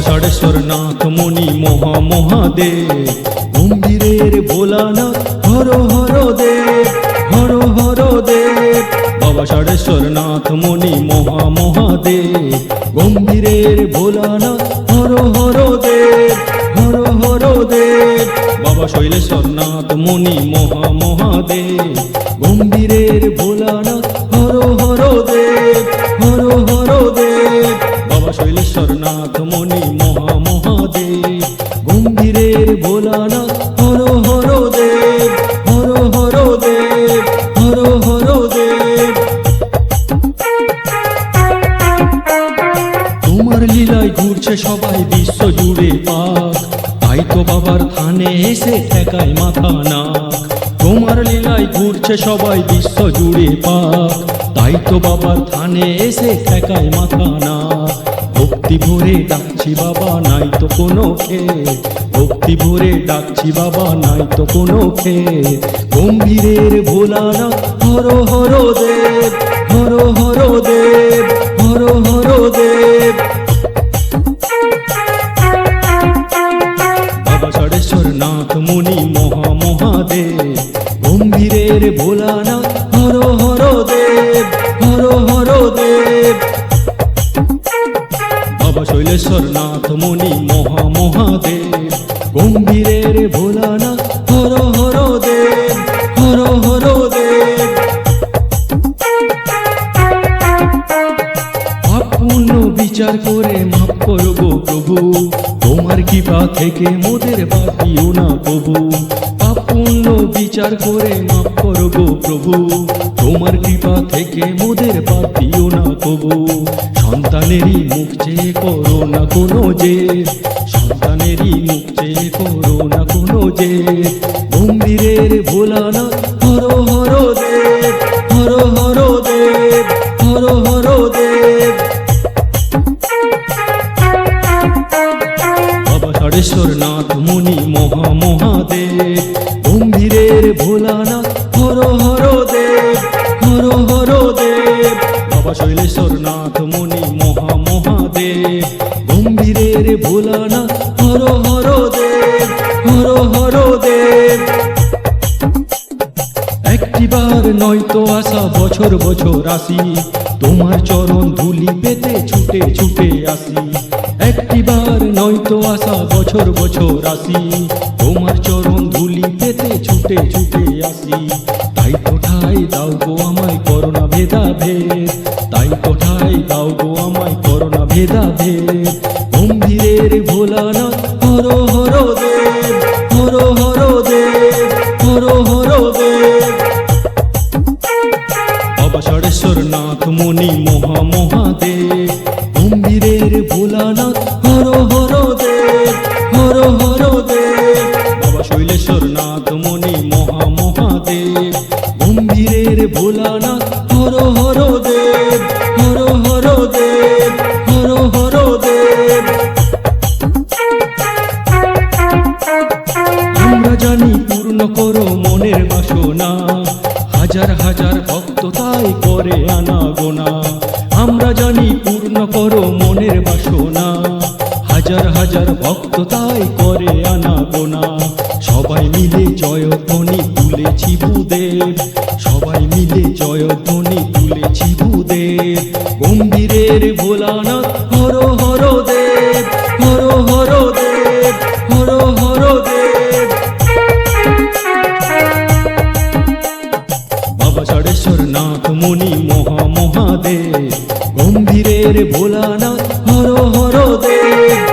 ষড়েশ্বর নাথ মণি মহা মহাদেব। গম্ভীরের ভোলানাথ হর হর দেব, হর হর দেব। বাবা ষড়েশ্বর নাথ মণি মহা মহাদেব। গম্ভীরের ভোলানাথ হর হর দেব, হর হর দেব। বাবা শৈলেশ্বর নাথ মণি মহা মহাদেব। গম্ভীরের ভোলানাথ বাবা শৈলেশ্বর নাথ মণি মহা মহাদেব গম্ভীরের ভোলানাথ, হর হর দেব, হর হর দেব, হর হর দেব। তোমার লীলায় ঘুরছে সবাই বিশ্ব জুড়ে পাক, তাই বাবার থানে এসে ঠেকায় মাথা নাক। তোমার লীলায় ঘুরছে সবাই বিশ্ব জুড়ে পাক, তাই বাবার থানে এসে ঠেকায় মাথা নাক। ভক্তি ভরে ডাকছি বাবা, নাই তো কোনো খে ভক্তি ভরে ডাকছি বাবা, নাই তো কোনো খে গম্ভীরের ভোলানা হর হর দেব, হর হর দেব, হর হর দেব। বাবা ষড়েশ্বর নাথ মুনি মহা মহাদেব, গম্ভীরের ভোলানাথ বাবা শৈলেশ্বর নাথ মুনি মহা মহাদেব গম্ভীরের ভোলানাথ, হর হর দেব, হর হর দেব। পুণ্য বিচার করে মাফ করো গো প্রভু, তোমার কৃপা থেকে মোদের বাকিও না প্রভু। পুণ্য বিচার করে মাফ করো গো প্রভু তোমার কৃপা থেকে মোদের বাকিও না প্রভু সন্তানেরই মুখ চেয়ে করো না কোনো যে। সন্তানেরই মুখ চেয়ে করো না কোনো যে। গম্ভীরের ভোলানা হর হর দেব, হর হর দেব, হর হর দেব। বাবা নাথ মুনি মহা মহাদেব গম্ভীরের ভোলানাথ বাবা শৈলেশ্বর নাথ মুনি মহা মহাদেব গম্ভীরের ভোলানাথ, হর হর দেব, হর হর দেব। একটিবার নয়তো আসা বছর বছর আসি, তোমার চরণ ধুলি পেতে ছুটে ছুটে আসি। একটিবার নয়তো আসা বছর বছর আসি, তোমার চরণ ধুলি পেতে ছুটে ছুটে আসি। তাই তো ঠাই দাও গো আমায় করোনা ভেদা ভেদ ঠাই দাও গো আমায় করোনা ভেদা ভেদ গম্ভীরের ভোলানাথ, হর হর দেব, হর হর দেব, হর হর দেব। বাবা সরেশ্বরনাথ মহা মহাদেব গম্ভীরের ভোলানাথ জানি পূর্ণ করো মনের বাসনা। হাজার হাজার ভক্ত তাই করে আনা গোনা। আমরা জানি পূর্ণ করো মনের বাসনা। হাজার হাজার ভক্ত তাই করে আনা গোনা। সবাই মিলে জয়ধ্বনি তুলেছি ভূদেব। সবাই মিলে জয়ধ্বনি তুলেছি ভূদেব। গম্ভীরের ভোলানাথ হর নাথ মুনি মহা মহাদেব গম্ভীরের ভোলানাথ হর হর দেব।